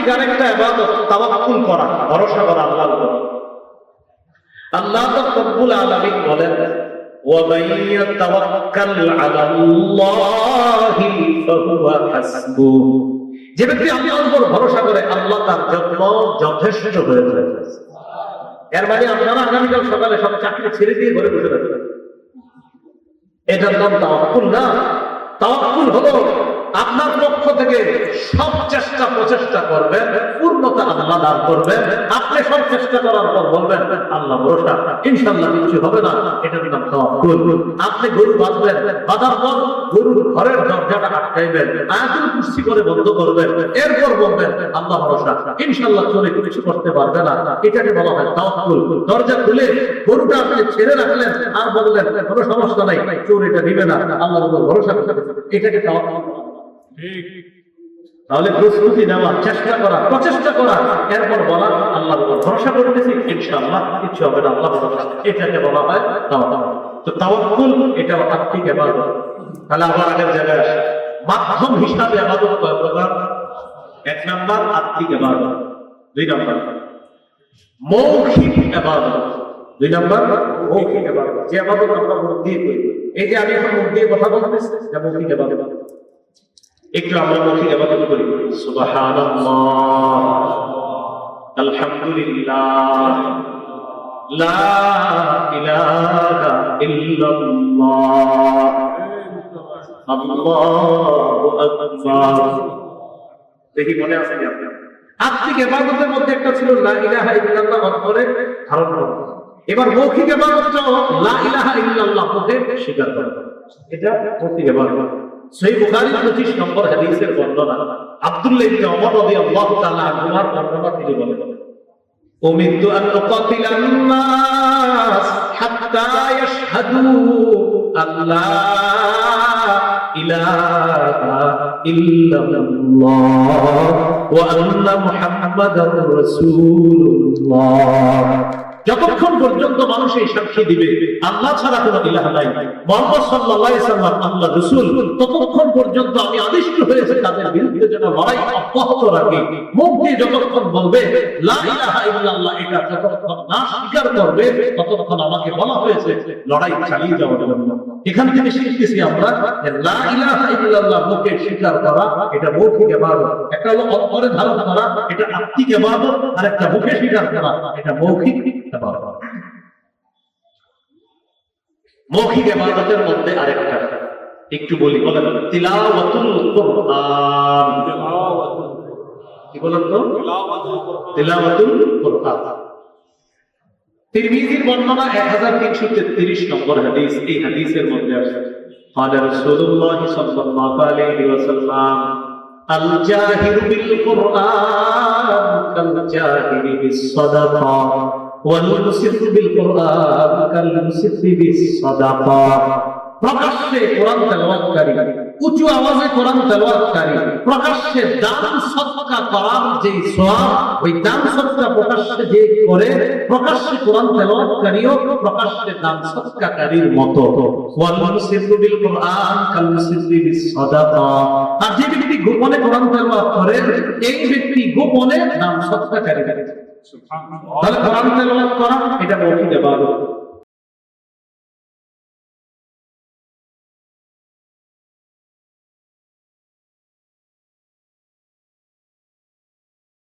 ঠিক আরেকটা ইবাদত তাওয়াক্কুল করা ভরসা করা আল্লাহর উপর আল্লাহ তো রব্বুল আলামিন বলেন ومن يتوكل على الله فهو حسبه যে ব্যক্তি আল্লাহর উপর ভরসা করে আল্লাহ তার জন্য যথেষ্ট হয়ে যায় এর মানে আপনারা আগামীকাল সকালে সব চাকরি ছেড়ে দিয়ে ঘরে বসে থাকবেন এটার নাম তাওয়াক্কুল না তাওয়াক্কুল হলো আপনার পক্ষ থেকে সব চেষ্টা, প্রচেষ্টা করবেন, পূর্ণতা আল্লাহ দান করবেন। আপনি সব চেষ্টা করার পর বলবেন, আল্লাহ ভরসা, ইনশাআল্লাহ কিছু হবে না। এটার নাম তাওয়াক্কুল। আপনি গরু বাঁধবেন, বাঁধার পর গরুর ঘরের দরজাটা আটকাইবেন, আয়াতুল কুরসি করে বন্ধ করবেন, এরপর বলবেন, আল্লাহ ভরসা, ইনশাআল্লাহ চলে কিছু করতে পারবে না। এটাকে বলা হয় তাওয়াক্কুল। দরজা খুলে গরুটা আপনি ছেড়ে রাখলেন আর বললেন, কোনো সমস্যা নাই, চোর এটা দিবে না। আল্লাহর উপর ভরসা এটাকে তাওয়াক্কুল। তাহলে প্রস্তুতি নেওয়া, চেষ্টা করা, প্রচেষ্টা করা, এরপর বলা, আল্লাহর উপর ভরসা করতেছি, ইনশাআল্লাহ কিছু হবে না, আল্লাহ এটাকে বলা হয় তাওয়াক্কুল। তো তাওয়াক্কুল এটা আত্মিক ইবাদত। তাহলে আবার আগের জায়গায় আসে। মাধ্যম হিসাবে ইবাদত কয় প্রকার? এক নাম্বার, আত্মিক ইবাদত। দুই নাম্বার, মৌখিক ইবাদত। দুই নাম্বার, মৌখিক ইবাদত। যে ইবাদত আমরা মুখ দিয়ে করি। এই যে আমি এখন মুখ দিয়ে কথা বলতেছি, এটা মৌখিক ইবাদত। একটু আমরা মৌখিক আবাদত করি। দেখি মনে আছে কি আপনার? আত্মিক ইবাদতের মধ্যে একটা ছিল লা ইলাহা ইল্লাল্লাহ অন্তরে ধারণ করা। এবার মৌখিক ইবাদতটাও লা ইলাহা ইল্লাল্লাহ মুখে স্বীকার করা। এটা মৌখিক ইবাদত। সহি বুখারী 25 নম্বর হাদিসের বর্ণনা আব্দুল্লাহ ইবনে ওমর রাদিয়াল্লাহু তাআলা আনহুমার বর্ণনা তিনি বলেন উমিরতু আন উকাতিলা الناس حتى يشهدوا أن لا إله إلا الله وأن محمدا رسول الله যতক্ষণ পর্যন্ত মানুষ এই সাক্ষী দিবে, আল্লাহ ছাড়া কোনো ইলাহ নাই। মোহাম্মদ সাল্লাল্লাহু সাল্লাম, আল্লাহ রাসূল, ততক্ষণ পর্যন্ত আমি আদিষ্ট হয়েছে, তাদের বিরুদ্ধে যেন লড়াই অব্যাহত রাখি। মুখ দিয়ে যতক্ষণ বলবে, লা ইলাহা ইল্লাল্লাহ এটা যতক্ষণ না স্বীকার করবে, ততক্ষণ আমাকে বলা হয়েছে, লড়াই চালিয়ে যাওয়ার জন্য। এখান থেকে শিখতেছি আমরা যে লা ইলাহা ইল্লাল্লাহ মুখে স্বীকার করা, এটা মৌখিক ইবাদত একটা হলো অন্তরে ধারণ এটা আত্মিক ইবাদত আর একটা মুখে স্বীকার করা এটা মৌখিক ইবাদত মৌখিক ইবাদতের মধ্যে আরেকটা একটু বলি বলেন তিলাওয়াতুল কুরআন কি বলেন তো তিলাওয়াতুল কুরআন তিরমিজির বর্ণনা 1333 নম্বর হাদিস এই হাদিসের মধ্যে আছে قال رسول الله صلى الله عليه وسلم الجاهر بالقرآن كالجاهر بالصدقة والمسر بالقرآن كالمسر بالصدقة প্রকাশ্যে কোরআন তেলাওয়াতকারী, উঁচু আওয়াজে কোরআন তেলাওয়াতকারী, প্রকাশ্যে দান সদকা করার যে সওয়াব, ওই দান সদকা প্রকাশ্যে যে করে প্রকাশ্যে কোরআন প্রকাশ্যে দান মতো। ওয়াল বিল কোরআন কাল মুসিরু সাদাকা। আর যে ব্যক্তি গোপনে কোরআন তেলাওয়াত করে, এই ব্যক্তি গোপনে দান সদকাকারী তাহলে কোরআন করা, এটা মৌখিক ইবাদত।